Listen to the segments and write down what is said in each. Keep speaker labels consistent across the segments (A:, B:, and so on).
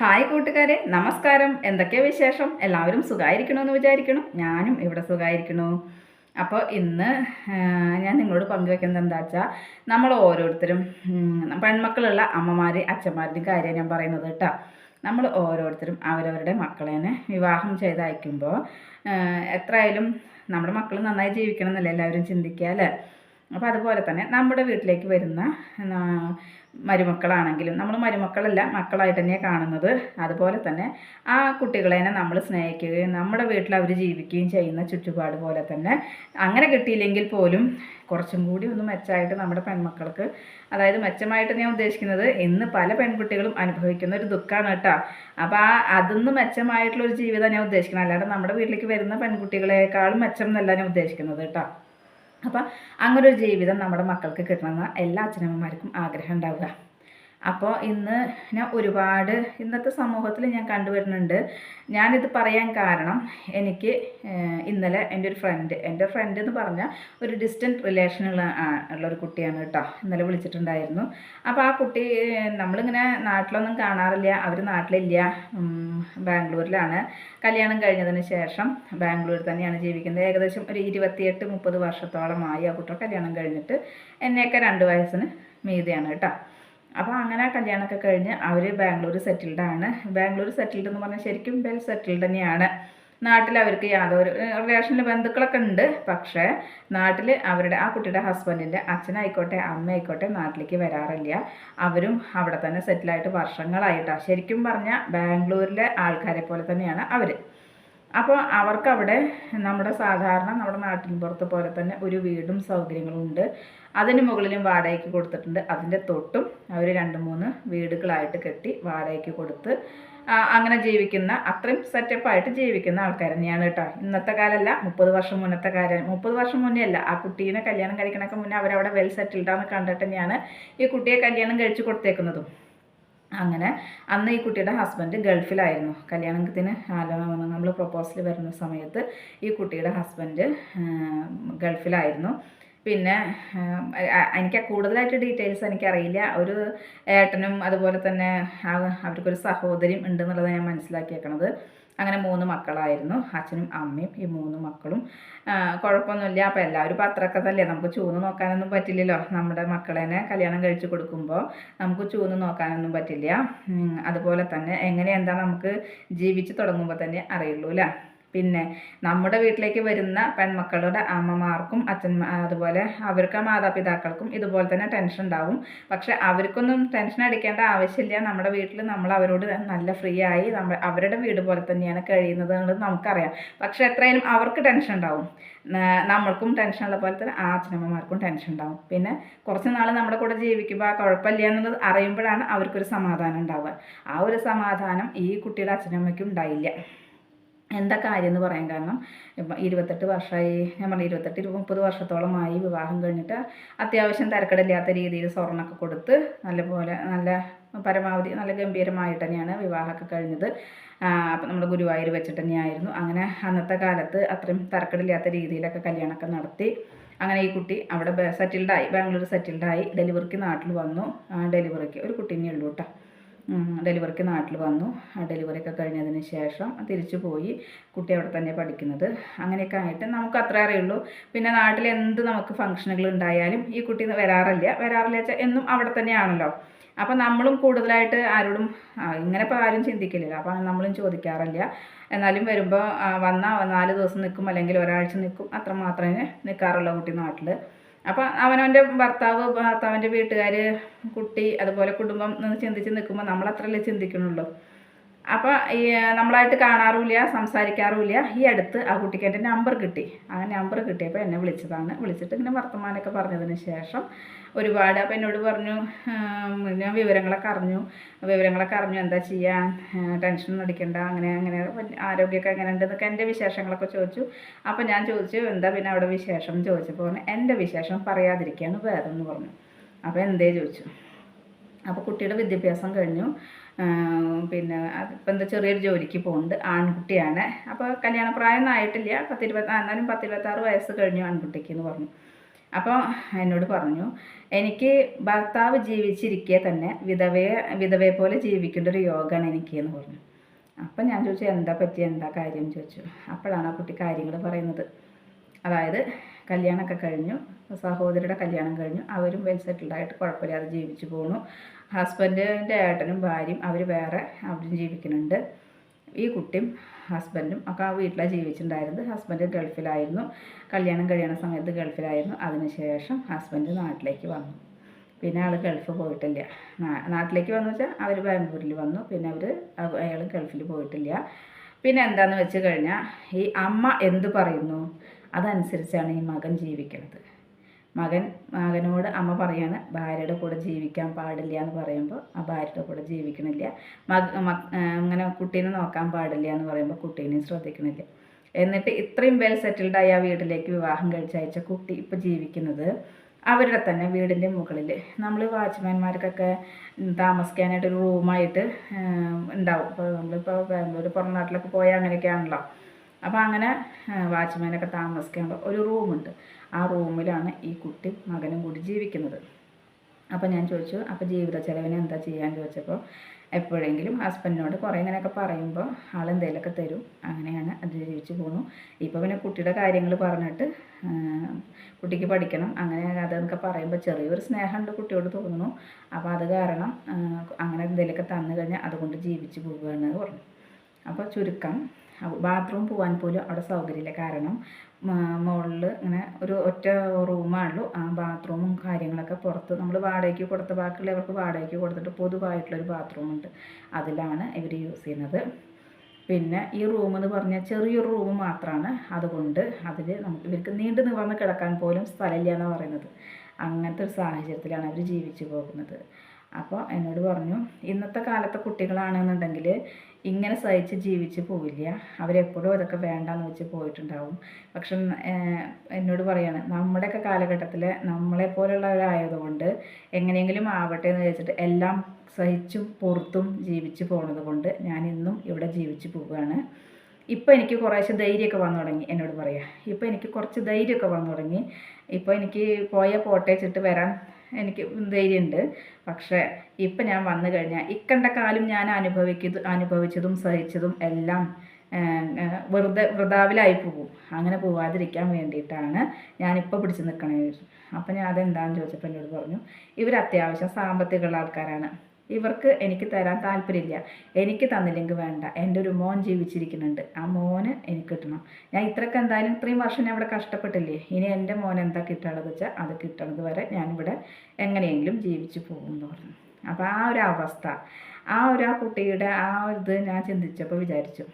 A: Hi കൂട്ടുകാരെ നമസ്കാരം. എന്തൊക്കെയാ വിശേഷം? എല്ലാവരും സുഖമായിരിക്കണമെന്ന് വിചാരിക്കണം. ഞാനും ഇവിടെ സുഖമായിരിക്കണു അപ്പോൾ ഇന്ന് ഞാൻ നിങ്ങളോട് പങ്കുവെക്കുന്നത് എന്താ വെച്ചാൽ നമ്മൾ ഓരോരുത്തരും പെൺമക്കളുള്ള അമ്മമാർ അച്ഛന്മാരുടെയും കാര്യം ഞാൻ പറയുന്നത് കേട്ടോ. നമ്മൾ ഓരോരുത്തരും അവരവരുടെ മക്കളേനെ വിവാഹം ചെയ്തയക്കുമ്പോൾ എത്രയായാലും നമ്മുടെ മക്കൾ നന്നായി ജീവിക്കണം എന്നല്ലേ എല്ലാവരും ചിന്തിക്കുക അല്ലേ? അപ്പോൾ അതുപോലെ തന്നെ നമ്മുടെ വീട്ടിലേക്ക് വരുന്ന മരുമക്കളാണെങ്കിലും നമ്മൾ മരുമക്കളല്ല മക്കളായിട്ട് തന്നെയാണ് കാണുന്നത്. അതുപോലെ തന്നെ ആ കുട്ടികളെ നമ്മൾ സ്നേഹിക്കുകയും നമ്മുടെ വീട്ടിൽ അവർ ജീവിക്കുകയും ചെയ്യുന്ന ചുറ്റുപാട് പോലെ തന്നെ അങ്ങനെ കിട്ടിയില്ലെങ്കിൽ പോലും കുറച്ചും കൂടി ഒന്ന് മെച്ചമായിട്ട് നമ്മുടെ പെൺമക്കൾക്ക് അതായത് മെച്ചമായിട്ട് ഞാൻ ഉദ്ദേശിക്കുന്നത് ഇന്ന് പല പെൺകുട്ടികളും അനുഭവിക്കുന്ന ഒരു ദുഃഖമാണ് കേട്ടോ. അപ്പോൾ ആ അതൊന്ന് മെച്ചമായിട്ടുള്ള ഒരു ജീവിതം ഞാൻ ഉദ്ദേശിക്കുന്നത്. അല്ലാതെ നമ്മുടെ വീട്ടിലേക്ക് വരുന്ന പെൺകുട്ടികളെക്കാളും മെച്ചം എന്നല്ല ഞാൻ ഉദ്ദേശിക്കുന്നത് കേട്ടോ. അപ്പം അങ്ങനൊരു ജീവിതം നമ്മുടെ മക്കൾക്ക് കിട്ടണമെന്ന് എല്ലാ അച്ഛനമ്മമാർക്കും ആഗ്രഹം ഉണ്ടാവുക. അപ്പോൾ ഇന്ന് ഞാൻ ഒരുപാട് ഇന്നത്തെ സമൂഹത്തിൽ ഞാൻ കണ്ടുവരുന്നുണ്ട്. ഞാനിത് പറയാൻ കാരണം എനിക്ക് ഇന്നലെ എന്റെ ഒരു ഫ്രണ്ട് എന്റെ ഫ്രണ്ട് എന്ന് പറഞ്ഞാൽ ഒരു ഡിസ്റ്റന്റ് റിലേഷനുള്ള ഉള്ള ഒരു കുട്ടിയാണ് കേട്ടോ ഇന്നലെ വിളിച്ചിട്ടുണ്ടായിരുന്നു. അപ്പോൾ ആ കുട്ടി നമ്മളിങ്ങനെ നാട്ടിലൊന്നും കാണാറില്ല. അവർ നാട്ടിലില്ല. ബാംഗ്ലൂരിലാണ്. കല്യാണം കഴിഞ്ഞതിന് ശേഷം ബാംഗ്ലൂർ തന്നെയാണ് ജീവിക്കുന്നത്. ഏകദേശം ഒരു ഇരുപത്തിയെട്ട് മുപ്പത് വർഷത്തോളമായി ആ കുട്ടി കല്യാണം കഴിഞ്ഞിട്ട് എന്നെയൊക്കെ രണ്ട് വയസ്സിന് മീതിയാണ് കേട്ടോ അപ്പോൾ അങ്ങനെ കല്യാണമൊക്കെ കഴിഞ്ഞ് അവർ ബാംഗ്ലൂർ ആണ്. ബാംഗ്ലൂർ സെറ്റിൽഡ് എന്ന് പറഞ്ഞാൽ ശരിക്കും വെൽ സെറ്റിൽഡ് തന്നെയാണ്. നാട്ടിൽ അവർക്ക് യാതൊരു റിലേഷനിൽ ബന്ധുക്കളൊക്കെ ഉണ്ട്. പക്ഷേ നാട്ടിൽ അവരുടെ ആ കുട്ടിയുടെ ഹസ്ബൻഡിന്റെ അച്ഛനായിക്കോട്ടെ അമ്മയായിക്കോട്ടെ നാട്ടിലേക്ക് വരാറില്ല. അവരും അവിടെ തന്നെ സെറ്റിലായിട്ട് വർഷങ്ങളായിട്ടാണ് ശരിക്കും പറഞ്ഞാൽ ബാംഗ്ലൂരിലെ ആൾക്കാരെ പോലെ തന്നെയാണ് അവർ അപ്പോൾ അവർക്കവിടെ നമ്മുടെ സാധാരണ നമ്മുടെ നാട്ടിൻ പുറത്ത് പോലെ തന്നെ ഒരു വീടും സൗകര്യങ്ങളും ഉണ്ട്. അതിന് മുകളിലും വാടകയ്ക്ക് കൊടുത്തിട്ടുണ്ട്. അതിന്റെ തൊട്ടും അവർ രണ്ട് മൂന്ന് വീടുകളായിട്ട് കെട്ടി വാടകയ്ക്ക് കൊടുത്ത് അങ്ങനെ ജീവിക്കുന്ന അത്രയും സെറ്റപ്പായിട്ട് ജീവിക്കുന്ന ആൾക്കാർ തന്നെയാണ് കേട്ടോ. ഇന്നത്തെ കാലമല്ല മുപ്പത് വർഷം മുന്നത്തെ കാര്യം. മുപ്പത് വർഷം മുന്നേ അല്ല ആ കുട്ടീനെ കല്യാണം കഴിക്കണമൊക്കെ മുന്നേ അവരവിടെ വെൽ സെറ്റിൽഡാന്ന് കണ്ടിട്ട് തന്നെയാണ് ഈ കുട്ടിയെ കല്യാണം കഴിച്ചു കൊടുത്തേക്കുന്നതും. അങ്ങനെ. അന്ന് ഈ കുട്ടിയുടെ ഹസ്ബൻഡ് ഗൾഫിലായിരുന്നു. കല്യാണത്തിന് ആലോചന നമ്മൾ പ്രപ്പോസൽ വരുന്ന സമയത്ത് ഈ കുട്ടിയുടെ ഹസ്ബൻഡ് ഗൾഫിലായിരുന്നു. പിന്നെ എനിക്ക് കൂടുതലായിട്ട് ഡീറ്റെയിൽസ് എനിക്കറിയില്ല. ഒരു ഏട്ടനും അതുപോലെ തന്നെ അവർക്കൊരു സഹോദരിയും ഉണ്ടെന്നുള്ളത് ഞാൻ മനസ്സിലാക്കിയേക്കണത്. അങ്ങനെ മൂന്ന് മക്കളായിരുന്നു. അച്ഛനും അമ്മയും ഈ മൂന്ന് മക്കളും. കുഴപ്പമൊന്നുമില്ല. അപ്പോൾ എല്ലാവരും പത്രമൊക്കെ തന്നെ നമുക്ക് ചൂന്ന് നോക്കാനൊന്നും പറ്റില്ലല്ലോ. നമ്മുടെ മക്കളേനെ കല്യാണം കഴിച്ചു കൊടുക്കുമ്പോൾ നമുക്ക് ചൂന്ന് നോക്കാനൊന്നും പറ്റില്ല. അതുപോലെ തന്നെ എങ്ങനെ എന്താ നമുക്ക് ജീവിച്ച് തുടങ്ങുമ്പോൾ തന്നെ അറിയുള്ളൂ അല്ലേ പിന്നെ നമ്മുടെ വീട്ടിലേക്ക് വരുന്ന പെൺമക്കളുടെ അമ്മമാർക്കും അച്ഛന്മാർ അതുപോലെ അവർക്ക് മാതാപിതാക്കൾക്കും ഇതുപോലെ തന്നെ ടെൻഷൻ ഉണ്ടാവും. പക്ഷെ അവർക്കൊന്നും ടെൻഷൻ അടിക്കേണ്ട ആവശ്യമില്ല. നമ്മുടെ വീട്ടിൽ നമ്മൾ അവരോട് നല്ല ഫ്രീ ആയി നമ്മൾ അവരുടെ വീട് പോലെ തന്നെയാണ് കഴിയുന്നത് എന്നുള്ളത് നമുക്കറിയാം. പക്ഷെ എത്രയും അവർക്ക് ടെൻഷൻ ഉണ്ടാവും. നമ്മൾക്കും ടെൻഷൻ ഉള്ള പോലെ തന്നെ ആ അച്ഛനമ്മമാർക്കും ടെൻഷൻ ഉണ്ടാവും. പിന്നെ കുറച്ച് നാൾ നമ്മുടെ കൂടെ ജീവിക്കുമ്പോൾ ആ കുഴപ്പമില്ല എന്നുള്ളത് അറിയുമ്പോഴാണ് അവർക്കൊരു സമാധാനം ഉണ്ടാവുക. ആ ഒരു സമാധാനം ഈ കുട്ടിയുടെ അച്ഛനമ്മയ്ക്കും ഉണ്ടായില്ല. എന്താ കാര്യം എന്ന് പറയാൻ കാരണം ഇപ്പം ഇരുപത്തെട്ട് വർഷമായി ഞാൻ പറഞ്ഞു ഇരുപത്തെട്ട് ഇരുപത് മുപ്പത് വർഷത്തോളമായി വിവാഹം കഴിഞ്ഞിട്ട് അത്യാവശ്യം തരക്കടില്ലാത്ത രീതിയിൽ സ്വർണമൊക്കെ കൊടുത്ത് നല്ലപോലെ നല്ല പരമാവധി നല്ല ഗംഭീരമായിട്ട് തന്നെയാണ് വിവാഹമൊക്കെ കഴിഞ്ഞത്. അപ്പം നമ്മൾ ഗുരുവായൂർ വെച്ചിട്ട് തന്നെയായിരുന്നു. അങ്ങനെ അന്നത്തെ കാലത്ത് അത്രയും തരക്കടില്ലാത്ത രീതിയിലൊക്കെ കല്യാണമൊക്കെ നടത്തി അങ്ങനെ ഈ കുട്ടി അവിടെ സെറ്റിൽഡായി ബാംഗ്ലൂർ സെറ്റിൽഡായി ഡെലിവറിക്ക് നാട്ടിൽ വന്നു. ഡെലിവറിക്ക് ഒരു കുട്ടീനെ ഉള്ളൂ കേട്ടോ ഡെലിവറിക്ക് നാട്ടിൽ വന്നു. ആ ഡെലിവറി ഒക്കെ കഴിഞ്ഞതിന് ശേഷം തിരിച്ചു പോയി. കുട്ടി അവിടെ തന്നെ പഠിക്കുന്നത്. അങ്ങനെയൊക്കെ ആയിട്ട് നമുക്ക് അത്ര അറിയുള്ളൂ. പിന്നെ നാട്ടിൽ എന്ത് നമുക്ക് ഫംഗ്ഷനുകൾ ഉണ്ടായാലും ഈ കുട്ടി വരാറില്ല. വരാറില്ല വെച്ചാൽ എന്നും അവിടെ തന്നെയാണല്ലോ. അപ്പം നമ്മളും കൂടുതലായിട്ട് ആരോടും ഇങ്ങനെ ഇപ്പോൾ ആരും ചിന്തിക്കില്ലല്ലോ അപ്പം നമ്മളും ചോദിക്കാറില്ല. എന്നാലും വരുമ്പോൾ വന്നാൽ നാല് ദിവസം നിൽക്കും. അല്ലെങ്കിൽ ഒരാഴ്ച നിൽക്കും. അത്ര മാത്രമേ നിൽക്കാറുള്ളൂ കുട്ടി നാട്ടിൽ അപ്പം അവനവന്റെ ഭർത്താവ് ഭർത്താവിന്റെ വീട്ടുകാർ കുട്ടി അതുപോലെ കുടുംബം എന്ന് ചിന്തിച്ച് നിൽക്കുമ്പോൾ നമ്മൾ അത്രയല്ലേ ചിന്തിക്കണുള്ളൂ അപ്പോൾ ഈ നമ്മളായിട്ട് കാണാറുമില്ല സംസാരിക്കാറുമില്ല. ഈ അടുത്ത് ആ കുട്ടിക്ക് എന്റെ നമ്പർ കിട്ടി. ആ നമ്പർ കിട്ടിയപ്പോൾ എന്നെ വിളിച്ചതാണ്. വിളിച്ചിട്ട് ഇങ്ങനെ വർത്തമാനമൊക്കെ പറഞ്ഞതിന് ശേഷം ഒരുപാട് അപ്പോൾ എന്നോട് പറഞ്ഞു ഞാൻ വിവരങ്ങളൊക്കെ അറിഞ്ഞു. വിവരങ്ങളൊക്കെ അറിഞ്ഞു. എന്താ ചെയ്യാൻ ടെൻഷനൊന്നും അടിക്കണ്ട. അങ്ങനെ അങ്ങനെ ആരോഗ്യമൊക്കെ എങ്ങനെ ഉണ്ടെന്നൊക്കെ എന്റെ വിശേഷങ്ങളൊക്കെ ചോദിച്ചു. അപ്പോൾ ഞാൻ ചോദിച്ചു എന്താ പിന്നെ അവിടെ വിശേഷം? ചോദിച്ചപ്പോൾ പറഞ്ഞു, എന്റെ വിശേഷം പറയാതിരിക്കുകയാണ് ഭേദം എന്ന് പറഞ്ഞു. അപ്പോൾ എന്തേ ചോദിച്ചു. അപ്പോൾ കുട്ടിയുടെ വിദ്യാഭ്യാസം കഴിഞ്ഞു. പിന്നെ ഇപ്പം എന്താ ചെറിയൊരു ജോലിക്ക് പോകുന്നുണ്ട് ആൺകുട്ടിയാണ്. അപ്പോൾ കല്യാണ പ്രായമൊന്നും ആയിട്ടില്ല. പത്തിരുപത്തി എന്നാലും പത്തിരുപത്താറ് വയസ്സ് കഴിഞ്ഞു ആൺകുട്ടിക്ക് എന്ന് പറഞ്ഞു. അപ്പോൾ എന്നോട് പറഞ്ഞു എനിക്ക് ഭർത്താവ് ജീവിച്ചിരിക്കെ തന്നെ വിധവയെ വിധവയെ പോലെ ജീവിക്കേണ്ട ഒരു യോഗമാണ് എനിക്ക് എന്ന് പറഞ്ഞു. അപ്പം ഞാൻ ചോദിച്ചു എന്താ പറ്റി എന്താ കാര്യം? ചോദിച്ചു. അപ്പോഴാണ് ആ കുട്ടി കാര്യങ്ങൾ പറയുന്നത്. അതായത് കല്യാണമൊക്കെ കഴിഞ്ഞു സഹോദരിയുടെ കല്യാണം കഴിഞ്ഞു അവരും വെൽ സെറ്റിൽഡായിട്ട് കുഴപ്പമില്ലാതെ ജീവിച്ചു പോണു. ഹസ്ബൻഡിന്റെ ഏട്ടനും ഭാര്യയും അവർ വേറെ അവരും ജീവിക്കുന്നുണ്ട്. ഈ കുട്ടിയും ഹസ്ബൻഡും ഒക്കെ ആ വീട്ടിലാണ് ജീവിച്ചിട്ടുണ്ടായിരുന്നത്. ഹസ്ബൻഡ് ഗൾഫിലായിരുന്നു. കല്യാണം കഴിയണ സമയത്ത് ഗൾഫിലായിരുന്നു. അതിനുശേഷം ഹസ്ബൻഡ് നാട്ടിലേക്ക് വന്നു. പിന്നെ ആൾ ഗൾഫ് പോയിട്ടില്ല. നാട്ടിലേക്ക് വന്നു വെച്ചാൽ അവർ ബാംഗ്ലൂരിൽ വന്നു. പിന്നെ അവർ അയാൾ ഗൾഫിൽ പോയിട്ടില്ല. പിന്നെ എന്താണെന്ന് വെച്ച് കഴിഞ്ഞാൽ ഈ അമ്മ എന്ത് പറയുന്നു? അതനുസരിച്ചാണ് ഈ മകൻ ജീവിക്കുന്നത് മകൻ മകനോട് അമ്മ പറയാണ് ഭാര്യയുടെ കൂടെ ജീവിക്കാൻ പാടില്ല എന്ന് പറയുമ്പോൾ ആ ഭാര്യയുടെ കൂടെ ജീവിക്കണില്ല. മക അങ്ങനെ കുട്ടീനെ നോക്കാൻ പാടില്ല എന്ന് പറയുമ്പോൾ കുട്ടീനെയും ശ്രദ്ധിക്കണില്ല. എന്നിട്ട് ഇത്രയും വെൽ സെറ്റിൽഡായി ആ വീട്ടിലേക്ക് വിവാഹം കഴിച്ചയച്ച കുട്ടി ഇപ്പോൾ ജീവിക്കുന്നത് അവരുടെ തന്നെ വീടിന്റെ മുകളിൽ നമ്മൾ വാച്ച്മാൻമാർക്കൊക്കെ താമസിക്കാനായിട്ട് ഒരു റൂമായിട്ട് ഉണ്ടാവും. ഇപ്പോൾ നമ്മളിപ്പോൾ ബാംഗ്ലൂർ പുറം നാട്ടിലൊക്കെ പോയാൽ അങ്ങനെയൊക്കെയാണല്ലോ. അപ്പോൾ അങ്ങനെ വാച്ച്മാനൊക്കെ താമസിക്കാനുള്ള ഒരു റൂമുണ്ട്. ആ റൂമിലാണ് ഈ കുട്ടി മകനും കൂടി ജീവിക്കുന്നത്. അപ്പോൾ ഞാൻ ചോദിച്ചു അപ്പോൾ ജീവിത ചെലവിന് എന്താ ചെയ്യാന്ന് ചോദിച്ചപ്പോൾ എപ്പോഴെങ്കിലും ഹസ്ബൻഡിനോട് കുറേ ഇങ്ങനെയൊക്കെ പറയുമ്പോൾ ആൾ എന്തെങ്കിലുമൊക്കെ തരും. അങ്ങനെയാണ് അത് ജീവിച്ചു പോണു. ഇപ്പോൾ പിന്നെ കുട്ടിയുടെ കാര്യങ്ങൾ പറഞ്ഞിട്ട് കുട്ടിക്ക് പഠിക്കണം അങ്ങനെ അതെന്നൊക്കെ പറയുമ്പോൾ ചെറിയൊരു സ്നേഹമുണ്ട് കുട്ടിയോട് തോന്നുന്നു. അപ്പോൾ അത് കാരണം അങ്ങനെ എന്തെങ്കിലുമൊക്കെ തന്നു കഴിഞ്ഞാൽ അതുകൊണ്ട് ജീവിച്ചു പോവുകയാണ് പറഞ്ഞു. അപ്പോൾ ചുരുക്കം ബാത്റൂം പോകാൻ പോലും അവിടെ സൗകര്യമില്ല. കാരണം മുകളിൽ ഇങ്ങനെ ഒരു ഒറ്റ റൂമാണുള്ളൂ ആ ബാത്റൂമും കാര്യങ്ങളൊക്കെ പുറത്ത് നമ്മൾ വാടകയ്ക്ക് കൊടുത്ത ബാക്കിയുള്ളവർക്ക് വാടകയ്ക്ക് കൊടുത്തിട്ട് പൊതുവായിട്ടുള്ളൊരു ബാത്റൂം ഉണ്ട് അതിലാണ് ഇവർ യൂസ് ചെയ്യുന്നത്. പിന്നെ ഈ റൂം എന്ന് പറഞ്ഞാൽ ചെറിയൊരു റൂം മാത്രമാണ് അതുകൊണ്ട് അതിൽ നമുക്ക് ഇവർക്ക് നീണ്ടു നിവർന്ന് കിടക്കാൻ പോലും സ്ഥലമില്ല എന്നാണ് പറയുന്നത്. അങ്ങനത്തെ ഒരു സാഹചര്യത്തിലാണ് അവർ ജീവിച്ചു പോകുന്നത്. അപ്പോൾ എന്നോട് പറഞ്ഞു ഇന്നത്തെ കാലത്തെ കുട്ടികളാണെന്നുണ്ടെങ്കിൽ ഇങ്ങനെ സഹിച്ച് ജീവിച്ച് പോവില്ല. അവരെപ്പോഴും ഇതൊക്കെ വേണ്ടാന്ന് വെച്ച് പോയിട്ടുണ്ടാവും. പക്ഷെ എന്നോട് പറയാണ് നമ്മുടെയൊക്കെ കാലഘട്ടത്തിൽ നമ്മളെപ്പോലുള്ളവരായതുകൊണ്ട് എങ്ങനെയെങ്കിലും ആവട്ടെ എന്ന് വെച്ചിട്ട് എല്ലാം സഹിച്ചും പുറത്തും ജീവിച്ച് പോണത് കൊണ്ട് ഞാൻ ഇന്നും ഇവിടെ ജീവിച്ച് പോവുകയാണ്. ഇപ്പോൾ എനിക്ക് കുറേശ്ശെ ധൈര്യമൊക്കെ വന്നു തുടങ്ങി എന്നോട് പറയാം. ഇപ്പോൾ എനിക്ക് കുറച്ച് ധൈര്യമൊക്കെ വന്നു തുടങ്ങി. ഇപ്പോൾ എനിക്ക് പോയ പോട്ടേച്ചിട്ട് വരാൻ എനിക്ക് ധൈര്യമുണ്ട്. പക്ഷേ ഇപ്പം ഞാൻ വന്നു കഴിഞ്ഞാൽ ഇക്കണ്ട കാലം ഞാൻ അനുഭവിക്കുന്ന അനുഭവിച്ചതും സഹിച്ചതും എല്ലാം വെറുതെ വൃതാവിലായി പോകും. അങ്ങനെ പോവാതിരിക്കാൻ വേണ്ടിയിട്ടാണ് ഞാനിപ്പോൾ പിടിച്ച് നിൽക്കണേ അപ്പം ഞാൻ അതെന്താണെന്ന് ചോദിച്ചപ്പോൾ എന്നോട് പറഞ്ഞു ഇവർ അത്യാവശ്യം സാമ്പത്തികമുള്ള ആൾക്കാരാണ്. ഇവർക്ക് എനിക്ക് തരാൻ താല്പര്യമില്ല. എനിക്ക് തന്നില്ലെങ്കിൽ വേണ്ട. എന്റെ ഒരു മോൻ ജീവിച്ചിരിക്കുന്നുണ്ട്. ആ മോന് എനിക്ക് കിട്ടണം. ഞാൻ ഇത്രയ്ക്ക് എന്തായാലും ഇത്രയും വർഷം ഞാൻ ഇവിടെ കഷ്ടപ്പെട്ടില്ലേ? ഇനി എന്റെ മോൻ എന്താ കിട്ടണമെന്ന് വെച്ചാൽ അത് കിട്ടണത് വരെ ഞാനിവിടെ എങ്ങനെയെങ്കിലും ജീവിച്ചു പോകും എന്ന് പറഞ്ഞു. അപ്പോൾ ആ ഒരു അവസ്ഥ ആ ഒരു ആ കുട്ടിയുടെ ആ ഇത് ഞാൻ ചിന്തിച്ചപ്പോൾ വിചാരിച്ചു.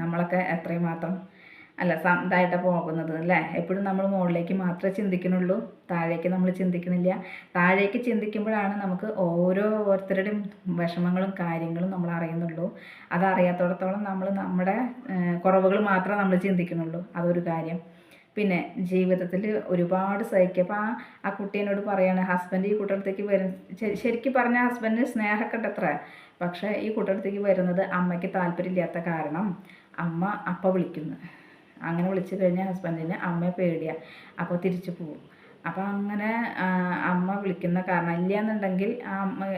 A: നമ്മളൊക്കെ എത്രയും മാത്രം അല്ല ഇതായിട്ട് പോകുന്നത് അല്ലേ? എപ്പോഴും നമ്മൾ മുകളിലേക്ക് മാത്രമേ ചിന്തിക്കുന്നുള്ളൂ. താഴേക്ക് നമ്മൾ ചിന്തിക്കുന്നില്ല താഴേക്ക് ചിന്തിക്കുമ്പോഴാണ് നമുക്ക് ഓരോ ഓരോരുത്തരുടെയും വിഷമങ്ങളും കാര്യങ്ങളും നമ്മൾ അറിയുന്നുള്ളൂ. അതറിയാത്തോടത്തോളം നമ്മൾ നമ്മുടെ കുറവുകൾ മാത്രം നമ്മൾ ചിന്തിക്കുന്നുള്ളൂ. അതൊരു കാര്യം. പിന്നെ ജീവിതത്തിൽ ഒരുപാട് സഹിക്കുക. ആ ആ കുട്ടീനോട് പറയാണ് ഹസ്ബൻഡ് ഈ കുട്ടിയടുത്തേക്ക് വരും ശരിക്കും പറഞ്ഞാൽ ഹസ്ബൻഡിന് സ്നേഹമൊക്കെ ഉണ്ട് അത്ര പക്ഷേ ഈ കുട്ടിയടുത്തേക്ക് വരുന്നത് അമ്മയ്ക്ക് താല്പര്യമില്ലാത്ത കാരണം അമ്മ അപ്പ വിളിക്കുന്നു. അങ്ങനെ വിളിച്ചു കഴിഞ്ഞാൽ ഹസ്ബൻഡിന് അമ്മയെ പേടിയാണ് അപ്പോൾ തിരിച്ചു പോകും അപ്പോൾ അങ്ങനെ അമ്മ വിളിക്കുന്ന കാരണം ഇല്ല എന്നുണ്ടെങ്കിൽ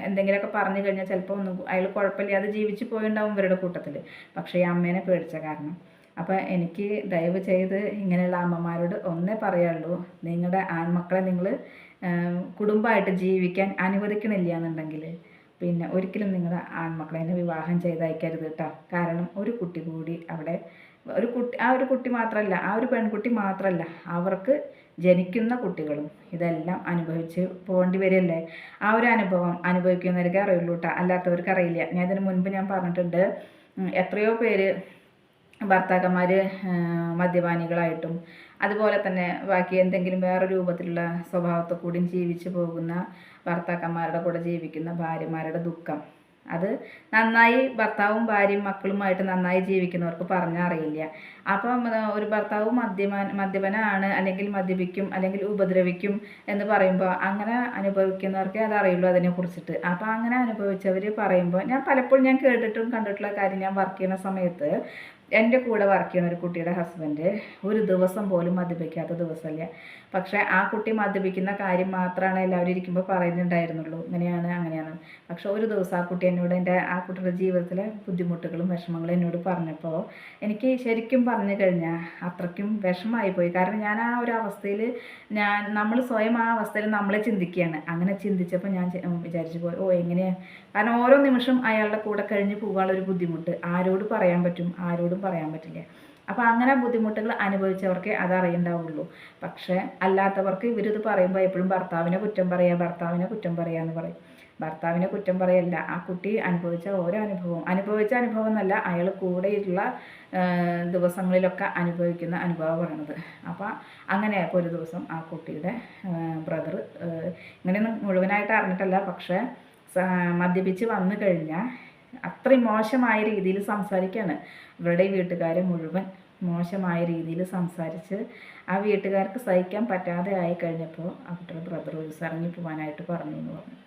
A: എന്തെങ്കിലുമൊക്കെ പറഞ്ഞു കഴിഞ്ഞാൽ ചിലപ്പോൾ ഒന്നും അയാൾ കുഴപ്പമില്ലാതെ ജീവിച്ച് പോയിണ്ടാവും ഇവരുടെ കൂട്ടത്തിൽ പക്ഷേ ഈ അമ്മേനെ പേടിച്ച കാരണം. അപ്പോൾ എനിക്ക് ദയവ് ചെയ്ത് ഇങ്ങനെയുള്ള അമ്മമാരോട് ഒന്നേ പറയുള്ളൂ. നിങ്ങളുടെ ആൺമക്കളെ നിങ്ങൾ കുടുംബമായിട്ട് ജീവിക്കാൻ അനുവദിക്കണില്ല എന്നുണ്ടെങ്കിൽ പിന്നെ ഒരിക്കലും നിങ്ങളുടെ ആൺമക്കളെ വിവാഹം ചെയ്തയക്കരുത് കേട്ടോ കാരണം ഒരു കുട്ടി കൂടി അവിടെ ഒരു കുട്ടി ആ ഒരു കുട്ടി മാത്രമല്ല ആ ഒരു പെൺകുട്ടി മാത്രമല്ല അവർക്ക് ജനിക്കുന്ന കുട്ടികളും ഇതെല്ലാം അനുഭവിച്ച് പോകേണ്ടി വരില്ലേ ആ ഒരു അനുഭവം അനുഭവിക്കുന്നവർക്ക് അറിയുള്ളൂ കേട്ടോ അല്ലാത്തവർക്ക് അറിയില്ല. ഞാൻ ഇതിന് മുൻപ് ഞാൻ പറഞ്ഞിട്ടുണ്ട് എത്രയോ പേര് ഭർത്താക്കന്മാർ മദ്യപാനികളായിട്ടും അതുപോലെ തന്നെ ബാക്കി എന്തെങ്കിലും വേറെ രൂപത്തിലുള്ള സ്വഭാവത്തെ കൂടിയും ജീവിച്ചു പോകുന്ന ഭർത്താക്കന്മാരുടെ കൂടെ ജീവിക്കുന്ന ഭാര്യമാരുടെ ദുഃഖം അത് നന്നായി ഭർത്താവും ഭാര്യയും മക്കളുമായിട്ട് നന്നായി ജീവിക്കുന്നവർക്ക് പറഞ്ഞാൽ അറിയില്ല അപ്പം ഒരു ഭർത്താവ് മദ്യപാൻ മദ്യപനാണ് അല്ലെങ്കിൽ മദ്യപിക്കും അല്ലെങ്കിൽ ഉപദ്രവിക്കും എന്ന് പറയുമ്പോൾ അങ്ങനെ അനുഭവിക്കുന്നവർക്കേ അത് അറിയുള്ളൂ അതിനെ കുറിച്ചിട്ട് അപ്പോൾ അങ്ങനെ അനുഭവിച്ചവർ പറയുമ്പോൾ ഞാൻ പലപ്പോഴും ഞാൻ കേട്ടിട്ടും കണ്ടിട്ടുള്ള കാര്യം ഞാൻ വർക്ക് ചെയ്യുന്ന സമയത്ത് എന്റെ കൂടെ വർക്ക് ചെയ്യുന്ന ഒരു കുട്ടിയുടെ ഹസ്ബൻഡ് ഒരു ദിവസം പോലും മദ്യപിക്കാത്ത ദിവസമില്ല? പക്ഷേ ആ കുട്ടി മദ്യപിക്കുന്ന കാര്യം മാത്രമാണ് എല്ലാവരും ഇരിക്കുമ്പോൾ പറയുന്നുണ്ടായിരുന്നുള്ളൂ. ഇങ്ങനെയാണ് അങ്ങനെയാണ്. പക്ഷേ ഒരു ദിവസം ആ കുട്ടി എന്നോട് എന്റെ ആ കുട്ടിയുടെ ജീവിതത്തിലെ ബുദ്ധിമുട്ടുകളും വിഷമങ്ങളും എന്നോട് പറഞ്ഞപ്പോൾ എനിക്ക് ശരിക്കും പറഞ്ഞു കഴിഞ്ഞാൽ അത്രയ്ക്കും വിഷമമായി പോയി. കാരണം ഞാൻ ആ ഒരു അവസ്ഥയിൽ ഞാൻ നമ്മൾ സ്വയം ആ അവസ്ഥയിൽ നമ്മളെ ചിന്തിക്കുകയാണ്. അങ്ങനെ ചിന്തിച്ചപ്പോൾ ഞാൻ വിചാരിച്ചു പോയി ഓ എങ്ങനെയാണ് കാരണം ഓരോ നിമിഷം അയാളുടെ കൂടെ കഴിഞ്ഞ് പോകാനുള്ള ഒരു ബുദ്ധിമുട്ട് ആരോട് പറയാൻ പറ്റും? ആരോടും പറയാൻ പറ്റില്ല. അപ്പോൾ അങ്ങനെ ബുദ്ധിമുട്ടുകൾ അനുഭവിച്ചവർക്കേ അത് അറിയണ്ടാവുള്ളൂ. പക്ഷേ അല്ലാത്തവർക്ക് ഇവരിത് പറയുമ്പോൾ എപ്പോഴും ഭർത്താവിനെ കുറ്റം പറയുക ഭർത്താവിനെ കുറ്റം പറയുക എന്ന് പറയും. ഭർത്താവിനെ കുറ്റം പറയല്ല. ആ കുട്ടി അനുഭവിച്ച ഓരോ അനുഭവം അനുഭവിച്ച അനുഭവം എന്നല്ല അയാൾ കൂടെയുള്ള ദിവസങ്ങളിലൊക്കെ അനുഭവിക്കുന്ന അനുഭവം പറയണത് അപ്പോൾ അങ്ങനെ ഒരു ദിവസം ആ കുട്ടിയുടെ ബ്രദർ ഇങ്ങനെയൊന്നും മുഴുവനായിട്ട് അറിഞ്ഞിട്ടല്ല. പക്ഷേ മദ്യപിച്ച് വന്നു കഴിഞ്ഞാൽ അത്രയും മോശമായ രീതിയിൽ സംസാരിക്കുകയാണ് ഇവരുടെ വീട്ടുകാരെ മുഴുവൻ മോശമായ രീതിയിൽ സംസാരിച്ച് ആ വീട്ടുകാർക്ക് സഹിക്കാൻ പറ്റാതെ ആയി കഴിഞ്ഞപ്പോൾ അവരുടെ ബ്രദർ ദിവസം ഇറങ്ങി പോകാനായിട്ട് പറഞ്ഞു എന്ന് പറഞ്ഞു.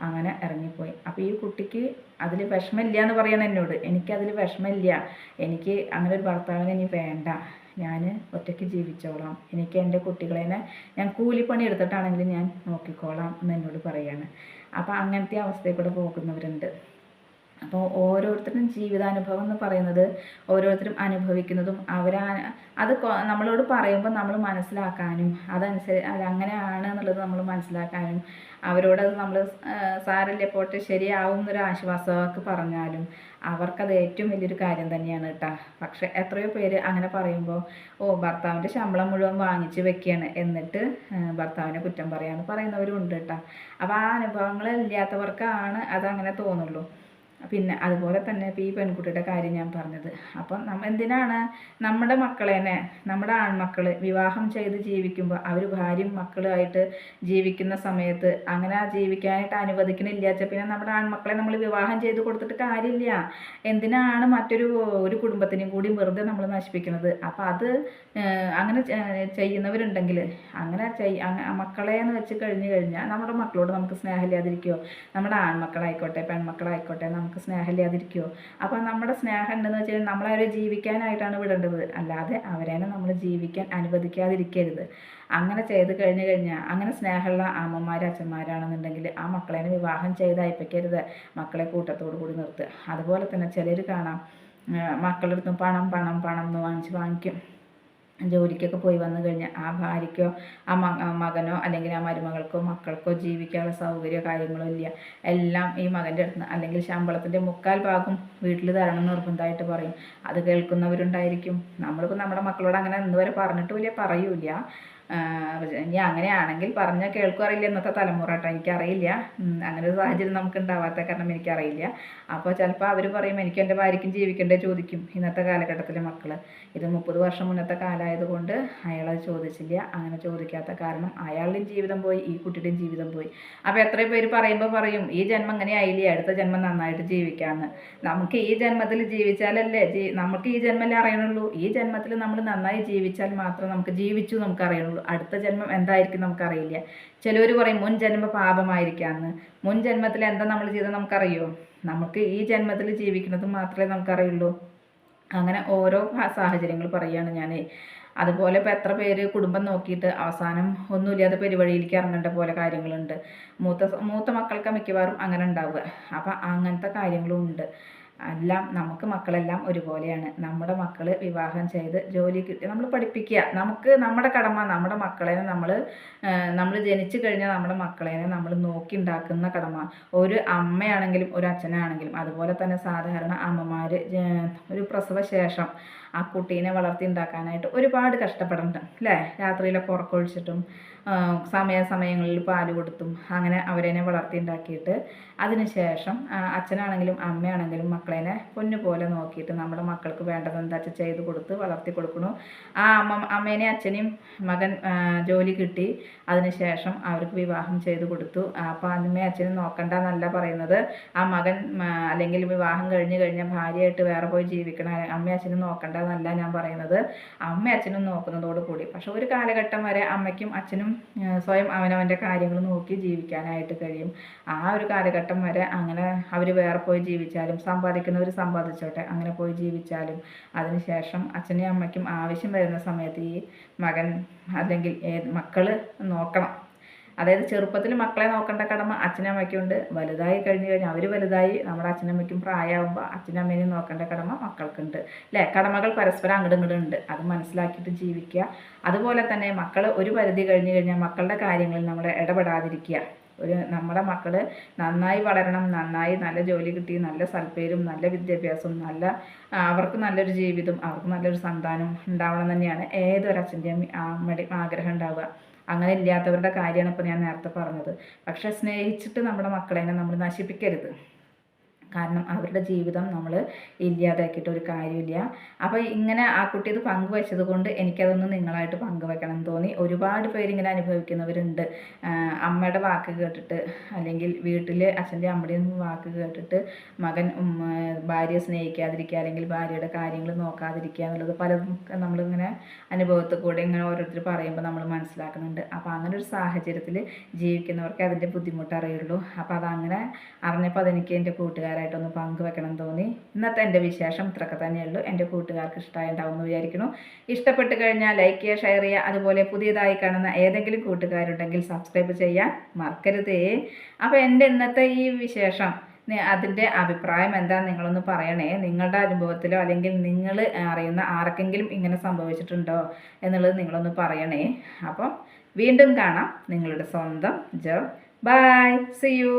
A: അങ്ങനെ ഇറങ്ങിപ്പോയി. അപ്പോൾ ഈ കുട്ടിക്ക് അതിൽ വിഷമമില്ല എന്ന് പറയണം എന്നോട്. എനിക്കതിൽ വിഷമമില്ല. എനിക്ക് അങ്ങനെ ഒരു ഭർത്താവിനെ ഇനി വേണ്ട. ഞാൻ ഒറ്റയ്ക്ക് ജീവിച്ചോളാം. എനിക്ക് എന്റെ കുട്ടികളെ ഞാൻ കൂലിപ്പണി എടുത്തിട്ടാണെങ്കിലും ഞാൻ നോക്കിക്കോളാം എന്ന് എന്നോട് പറയാണ്. അപ്പോൾ അങ്ങനത്തെ അവസ്ഥയിൽ കൂടെ പോകുന്നവരുണ്ട്. അപ്പോൾ ഓരോരുത്തരുടെയും ജീവിതാനുഭവം എന്ന് പറയുന്നത് ഓരോരുത്തരും അനുഭവിക്കുന്നതും അവരാ അത് നമ്മളോട് പറയുമ്പോൾ നമ്മൾ മനസ്സിലാക്കാനും അതനുസരി അത് അങ്ങനെയാണ് എന്നുള്ളത് നമ്മൾ മനസ്സിലാക്കാനും അവരോട് അത് നമ്മൾ സാരല്ലേ പോട്ടെ ശരിയാവും എന്നൊരു ആശ്വാസമൊക്കെ പറഞ്ഞാലും അവർക്കത് ഏറ്റവും വലിയൊരു കാര്യം തന്നെയാണ് കേട്ടോ പക്ഷെ എത്രയോ പേര് അങ്ങനെ പറയുമ്പോൾ ഓ ഭർത്താവിന്റെ ശമ്പളം മുഴുവൻ വാങ്ങിച്ച് വെക്കുകയാണ് എന്നിട്ട് ഭർത്താവിനെ കുറ്റം പറയാമെന്ന് പറയുന്നവരും ഉണ്ട് കേട്ടോ അപ്പോൾ ആ അനുഭവങ്ങൾ ഇല്ലാത്തവർക്കാണ് അതങ്ങനെ തോന്നുള്ളൂ. പിന്നെ അതുപോലെ തന്നെ ഇപ്പോൾ ഈ പെൺകുട്ടിയുടെ കാര്യം ഞാൻ പറഞ്ഞത്. അപ്പം നമ്മ എന്തിനാണ് നമ്മുടെ മക്കളെന്നെ നമ്മുടെ ആൺമക്കൾ വിവാഹം ചെയ്ത് ജീവിക്കുമ്പോൾ അവർ ഭാര്യയും മക്കളുമായിട്ട് ജീവിക്കുന്ന സമയത്ത് അങ്ങനെ ജീവിക്കാനായിട്ട് അനുവദിക്കണില്ല. പിന്നെ നമ്മുടെ ആൺമക്കളെ നമ്മൾ വിവാഹം ചെയ്ത് കൊടുത്തിട്ട് കാര്യമില്ല. എന്തിനാണ് മറ്റൊരു ഒരു കുടുംബത്തിനെയും കൂടി വെറുതെ നമ്മൾ നശിപ്പിക്കുന്നത് അപ്പം അത് അങ്ങനെ ചെയ്യുന്നവരുണ്ടെങ്കിൽ അങ്ങനെ ചെയ് അങ്ങ- മക്കളെ എന്ന് വെച്ച് കഴിഞ്ഞ് കഴിഞ്ഞാൽ നമ്മുടെ മക്കളോട് നമുക്ക് സ്നേഹമില്ലാതിരിക്കുമോ നമ്മുടെ ആൺമക്കളായിക്കോട്ടെ പെൺമക്കളായിക്കോട്ടെ നമുക്ക് സ്നേഹമില്ലാതിരിക്കുമോ അപ്പോൾ നമ്മുടെ സ്നേഹം ഉണ്ടെന്ന് വെച്ച് കഴിഞ്ഞാൽ നമ്മളവരെ ജീവിക്കാനായിട്ടാണ് വിടേണ്ടത്. അല്ലാതെ അവരെ നമ്മൾ ജീവിക്കാൻ അനുവദിക്കാതിരിക്കരുത്. അങ്ങനെ ചെയ്ത് കഴിഞ്ഞു കഴിഞ്ഞാൽ അങ്ങനെ സ്നേഹമുള്ള അമ്മമാർ അച്ഛന്മാരാണെന്നുണ്ടെങ്കിൽ ആ മക്കളെ വിവാഹം ചെയ്ത് അയപ്പിക്കരുത്. മക്കളെ കൂട്ടത്തോടു കൂടി നിർത്തുക അതുപോലെ തന്നെ ചിലർ കാണാം മക്കളുടെ അടുത്തും പണം പണം പണം എന്ന് വാങ്ങിച്ച് വാങ്ങിക്കും. ജോലിക്കൊക്കെ പോയി വന്നു കഴിഞ്ഞാൽ ആ ഭാര്യയ്ക്കോ ആ മകനോ അല്ലെങ്കിൽ ആ മരുമകൾക്കോ മക്കൾക്കോ ജീവിക്കാനുള്ള സൗകര്യമോ കാര്യങ്ങളോ ഇല്ല. എല്ലാം ഈ മകന്റെ അടുത്ത് അല്ലെങ്കിൽ ശമ്പളത്തിന്റെ മുക്കാൽ ഭാഗം വീട്ടിൽ തരണം എന്ന് നിർബന്ധമായിട്ട് പറയും. അത് കേൾക്കുന്നവരുണ്ടായിരിക്കും. നമ്മളിപ്പോൾ നമ്മുടെ മക്കളോട് അങ്ങനെ ഇന്നുവരെ പറഞ്ഞിട്ടുമില്ല പറയൂല ഇനി അങ്ങനെയാണെങ്കിൽ പറഞ്ഞാൽ അറിയില്ല ഇന്നത്തെ തലമുറ കേട്ടോ. എനിക്കറിയില്ല. അങ്ങനെ ഒരു സാഹചര്യം നമുക്ക് ഉണ്ടാവാത്ത കാരണം എനിക്കറിയില്ല. അപ്പോൾ ചിലപ്പോൾ അവർ പറയും എനിക്ക് എന്റെ ഭാര്യയ്ക്കും ജീവിക്കണ്ടേ? ചോദിക്കും ഇന്നത്തെ കാലഘട്ടത്തിലെ മക്കൾ ഇത് മുപ്പത് വർഷം മുന്നത്തെ കാലമായതുകൊണ്ട് അയാളത് ചോദിച്ചില്ല. അങ്ങനെ ചോദിക്കാത്ത കാരണം അയാളുടെയും ജീവിതം പോയി ഈ കുട്ടിയുടെയും ജീവിതം പോയി. അപ്പോൾ എത്ര പേര് പറയുമ്പോൾ പറയും ഈ ജന്മം അങ്ങനെ ആയില്ലേ? അടുത്ത ജന്മം നന്നായിട്ട് ജീവിക്കാമെന്ന് നമുക്ക് ഈ ജന്മത്തിൽ ജീവിച്ചാലല്ലേ നമുക്ക് ഈ ജന്മല്ലേ അറിയണുള്ളൂ. ഈ ജന്മത്തിൽ നമ്മൾ നന്നായി ജീവിച്ചാൽ മാത്രം നമുക്ക് ജീവിച്ചു നമുക്ക് അറിയണുള്ളൂ അടുത്ത ജന്മം എന്തായിരിക്കും നമുക്കറിയില്ല. ചിലവർ പറയും മുൻ ജന്മ പാപമായിരിക്കാമെന്ന് മുൻ ജന്മത്തിൽ എന്താ നമ്മൾ ചെയ്തത് നമുക്കറിയോ? നമുക്ക് ഈ ജന്മത്തിൽ ജീവിക്കുന്നത് മാത്രമേ നമുക്കറിയുള്ളൂ. അങ്ങനെ ഓരോ സാഹചര്യങ്ങൾ പറയുകയാണ് ഞാൻ അതുപോലെ ഇപ്പോൾ എത്ര പേര് കുടുംബം നോക്കിയിട്ട് അവസാനം ഒന്നുമില്ലാതെ പെരുവഴിയിലേക്ക് ഇറങ്ങേണ്ട പോലെ കാര്യങ്ങളുണ്ട്. മൂത്ത മൂത്ത മക്കൾക്ക് മിക്കവാറും അങ്ങനെ ഉണ്ടാവുക. അപ്പം അങ്ങനത്തെ കാര്യങ്ങളും ഉണ്ട്. എല്ലാം നമുക്ക് മക്കളെല്ലാം ഒരുപോലെയാണ്. നമ്മുടെ മക്കൾ വിവാഹം ചെയ്ത് ജോലി കിട്ടി നമ്മൾ പഠിപ്പിക്കുക നമുക്ക് നമ്മുടെ കടമ നമ്മുടെ മക്കളെ നമ്മൾ നമ്മൾ ജനിച്ചു കഴിഞ്ഞാൽ നമ്മുടെ മക്കളെ നമ്മൾ നോക്കി ഉണ്ടാക്കുന്ന കടമ. ഒരു അമ്മയാണെങ്കിലും ഒരു അച്ഛനാണെങ്കിലും അതുപോലെ തന്നെ സാധാരണ അമ്മമാർ ഒരു പ്രസവ ശേഷം ആ കുട്ടീനെ വളർത്തി ഉണ്ടാക്കാനായിട്ട് ഒരുപാട് കഷ്ടപ്പെടുന്നുണ്ട് അല്ലേ രാത്രിയിലൊക്കെ ഉറക്കൊഴിച്ചിട്ടും ആ, സമയാസമയങ്ങളിൽ പാൽ കൊടുത്തും അങ്ങനെ അവരെന്നെ വളർത്തി ഉണ്ടാക്കിയിട്ട് അതിനുശേഷം അച്ഛനാണെങ്കിലും അമ്മയാണെങ്കിലും മക്കളെന്നെ പൊന്നു പോലെ നോക്കിയിട്ട് നമ്മുടെ മക്കൾക്ക് വേണ്ടത് എന്താ വെച്ചാൽ ചെയ്ത് കൊടുത്ത് വളർത്തി കൊടുക്കണു. ആ അമ്മ അമ്മേനെ അച്ഛനെയും മകൻ ജോലി കിട്ടി. അതിനുശേഷം അവർക്ക് വിവാഹം ചെയ്ത് കൊടുത്തു. അപ്പോൾ അമ്മയും അച്ഛനും നോക്കണ്ട എന്നല്ല പറയുന്നത്. ആ മകൻ അല്ലെങ്കിൽ വിവാഹം കഴിഞ്ഞ് കഴിഞ്ഞ ഭാര്യയായിട്ട് വേറെ പോയി ജീവിക്കണ അമ്മയും അച്ഛനും നോക്കണ്ട എന്നല്ല ഞാൻ പറയുന്നത്. അമ്മയും അച്ഛനും നോക്കുന്നതോട് കൂടി പക്ഷെ ഒരു കാലഘട്ടം വരെ അമ്മയ്ക്കും അച്ഛനും സ്വയം അവനവന്റെ കാര്യങ്ങൾ നോക്കി ജീവിക്കാനായിട്ട് കഴിയും. ആ ഒരു കാലഘട്ടം വരെ അങ്ങനെ അവർ വേറെ പോയി ജീവിച്ചാലും സമ്പാദിക്കുന്നവർ സമ്പാദിച്ചോട്ടെ അങ്ങനെ പോയി ജീവിച്ചാലും അതിനുശേഷം അച്ഛനും അമ്മയ്ക്കും ആവശ്യം വരുന്ന സമയത്ത് ഈ മകൻ അല്ലെങ്കിൽ മക്കൾ നോക്കണം. അതായത് ചെറുപ്പത്തിൽ മക്കളെ നോക്കേണ്ട കടമ അച്ഛനമ്മയ്ക്കുണ്ട്. വലുതായി കഴിഞ്ഞ് കഴിഞ്ഞാൽ അവർ വലുതായി നമ്മുടെ അച്ഛനമ്മയ്ക്കും പ്രായമാകുമ്പോൾ അച്ഛനമ്മേനെയും നോക്കേണ്ട കടമ മക്കൾക്കുണ്ട്. അല്ലേ കടമകൾ പരസ്പരം അങ്ങോട്ടും ഉണ്ട്. അത് മനസ്സിലാക്കിയിട്ട് ജീവിക്കുക. അതുപോലെ തന്നെ മക്കൾ ഒരു പരിധി കഴിഞ്ഞ് കഴിഞ്ഞാൽ മക്കളുടെ കാര്യങ്ങളിൽ നമ്മൾ ഇടപെടാതിരിക്കുക. ഒരു നമ്മുടെ മക്കൾ നന്നായി വളരണം നന്നായി നല്ല ജോലി കിട്ടി നല്ല സൽപ്പേരും നല്ല വിദ്യാഭ്യാസവും നല്ല അവർക്ക് നല്ലൊരു ജീവിതം അവർക്ക് നല്ലൊരു സന്താനം ഉണ്ടാവണം തന്നെയാണ് ഏതൊരച്ഛന്റെയും അമ്മയുടെയും ആഗ്രഹം ഉണ്ടാവുക. അങ്ങനെ ഇല്ലാത്തവരുടെ കാര്യമാണ് ഇപ്പോൾ ഞാൻ നേരത്തെ പറഞ്ഞത്. പക്ഷെ സ്നേഹിച്ചിട്ട് നമ്മുടെ മക്കളെ നമ്മൾ നശിപ്പിക്കരുത്. കാരണം അവരുടെ ജീവിതം നമ്മൾ ഇല്ലാതാക്കിയിട്ട് ഒരു കാര്യമില്ല. അപ്പോൾ ഇങ്ങനെ ആ കുട്ടി ഇത് പങ്കുവച്ചത് കൊണ്ട് എനിക്കതൊന്ന് നിങ്ങളായിട്ട് പങ്കുവെക്കണം എന്ന് തോന്നി. ഒരുപാട് പേരിങ്ങനെ അനുഭവിക്കുന്നവരുണ്ട്. അമ്മയുടെ വാക്ക് കേട്ടിട്ട് അല്ലെങ്കിൽ വീട്ടിൽ അച്ഛന്റെ അമ്മയുടെയും വാക്ക് കേട്ടിട്ട് മകൻ ഭാര്യയെ സ്നേഹിക്കാതിരിക്കുക അല്ലെങ്കിൽ ഭാര്യയുടെ കാര്യങ്ങൾ നോക്കാതിരിക്കുക എന്നുള്ളത് പലതും നമ്മളിങ്ങനെ അനുഭവത്തിൽ കൂടെ ഇങ്ങനെ ഓരോരുത്തർ പറയുമ്പോൾ നമ്മൾ മനസ്സിലാക്കുന്നുണ്ട്. അപ്പോൾ അങ്ങനെ ഒരു സാഹചര്യത്തിൽ ജീവിക്കുന്നവർക്ക് അതിന്റെ ബുദ്ധിമുട്ട് അറിയുള്ളൂ അപ്പോൾ അതങ്ങനെ അറിഞ്ഞപ്പോൾ അതെനിക്ക് എന്റെ കൂട്ടുകാരായിട്ടൊന്ന് പങ്കുവെക്കണം തോന്നി. ഇന്നത്തെ എന്റെ വിശേഷം ഇത്രയൊക്കെ തന്നെയുള്ളൂ. എന്റെ കൂട്ടുകാർക്ക് ഇഷ്ടമായിട്ടുണ്ടാവും എന്ന് വിചാരിക്കുന്നു. ഇഷ്ടപ്പെട്ട് കഴിഞ്ഞാൽ ലൈക്ക് ചെയ്യുക ഷെയർ ചെയ്യുക. അതുപോലെ പുതിയതായി കാണുന്ന ഏതെങ്കിലും കൂട്ടുകാരുണ്ടെങ്കിൽ സബ്സ്ക്രൈബ് ചെയ്യാൻ മറക്കരുതേ. അപ്പോൾ എന്റെ ഇന്നത്തെ ഈ വിശേഷം അതിന്റെ അഭിപ്രായം എന്താ നിങ്ങളൊന്ന് പറയണേ. നിങ്ങളുടെ അനുഭവത്തിലോ അല്ലെങ്കിൽ നിങ്ങൾ അറിയുന്ന ആർക്കെങ്കിലും ഇങ്ങനെ സംഭവിച്ചിട്ടുണ്ടോ എന്നുള്ളത് നിങ്ങളൊന്ന് പറയണേ. അപ്പം വീണ്ടും കാണാം. നിങ്ങളുടെ സ്വന്തം ജോ ബൈ സി യു